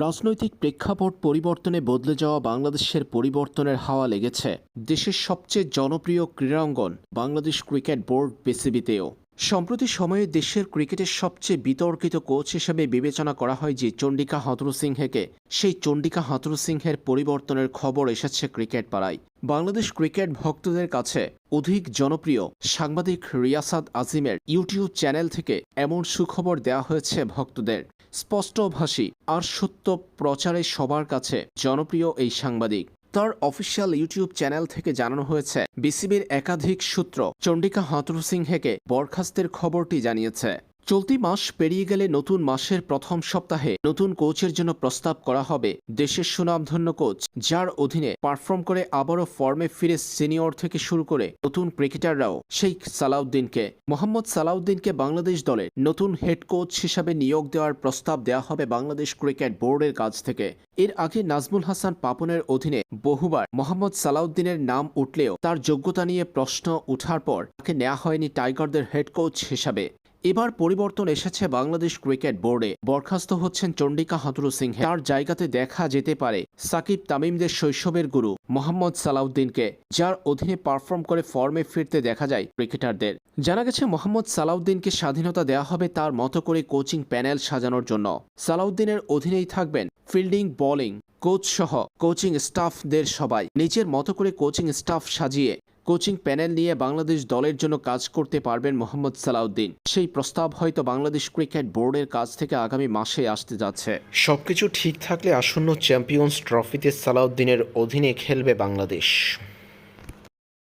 রাজনৈতিক প্রেক্ষাপট পরিবর্তনে বদলে যাওয়া বাংলাদেশের পরিবর্তনের হাওয়া লেগেছে। দেশের সবচেয়ে জনপ্রিয় ক্রীড়াঙ্গন বাংলাদেশ ক্রিকেট বোর্ড বিসিবিতেও। সম্প্রতি সময়ে দেশের ক্রিকেটের সবচেয়ে বিতর্কিত কোচ হিসেবে বিবেচনা করা হয় যে চণ্ডিকা সিংহেকে। সেই চণ্ডিকা সিংহের পরিবর্তনের খবর এসেছে ক্রিকেট পাড়ায়। বাংলাদেশ ক্রিকেট ভক্তদের কাছে অধিক জনপ্রিয় সাংবাদিক রিয়াসাদ আজিমের ইউটিউব চ্যানেল থেকে এমন সুখবর দেওয়া হয়েছে ভক্তদের। স্পষ্টভাষী আর সত্য প্রচারে সবার কাছে জনপ্রিয় এই সাংবাদিক। তার অফিসিয়াল ইউটিউব চ্যানেল থেকে জানানো হয়েছে। বিসিবির একাধিক সূত্র চণ্ডিকা হাতুর সিংহেকে বরখাস্তের খবরটি জানিয়েছে। চলতি মাস পেরিয়ে গেলে নতুন মাসের প্রথম সপ্তাহে নতুন কোচের জন্য প্রস্তাব করা হবে দেশের সুনামধন্য কোচ, যার অধীনে পারফর্ম করে আবারও ফর্মে ফিরে সিনিয়র থেকে শুরু করে নতুন ক্রিকেটাররাও শেখ সালাউদ্দিনকে। মোহাম্মদ সালাউদ্দিনকে বাংলাদেশ দলের নতুন হেড কোচ হিসাবে নিয়োগ দেওয়ার প্রস্তাব দেওয়া হবে বাংলাদেশ ক্রিকেট বোর্ডের কাছ থেকে। এর আগে নাজমুল হাসান পাপনের অধীনে বহুবার মোহাম্মদ সালাউদ্দিনের নাম উঠলেও তার যোগ্যতা নিয়ে প্রশ্ন উঠার পর তাকে নেওয়া হয়নি টাইগারদের হেড কোচ হিসাবে। এবার পরিবর্তন এসেছে বাংলাদেশ ক্রিকেট বোর্ডে। বরখাস্ত হচ্ছেন চণ্ডিকা হাতুরু সিংহে। তার জায়গাতে দেখা যেতে পারে সাকিব তামিমদের শৈশবের গুরু মোহাম্মদ সালাউদ্দিনকে, যার অধীনে পারফর্ম করে ফর্মে ফিরতে দেখা যায় ক্রিকেটারদের। জানা গেছে, মোহাম্মদ সালাউদ্দিনকে স্বাধীনতা দেওয়া হবে তার মতো করে কোচিং প্যানেল সাজানোর জন্য। সালাউদ্দিনের অধীনেই থাকবেন ফিল্ডিং, বোলিং কোচ সহ কোচিং স্টাফদের সবাই। নিজের মতো করে কোচিং স্টাফ সাজিয়ে কোচিং প্যানেল নিয়ে বাংলাদেশ দলের জন্য কাজ করতে পারবেন মোহাম্মদ সালাউদ্দিন। সেই প্রস্তাব হয়তো বাংলাদেশ ক্রিকেট বোর্ডের কাছ থেকে আগামী মাসে আসতে যাচ্ছে। সবকিছু ঠিক থাকলে আসন্ন চ্যাম্পিয়ন্স ট্রফিতে সালাউদ্দিনের অধীনে খেলবে বাংলাদেশ।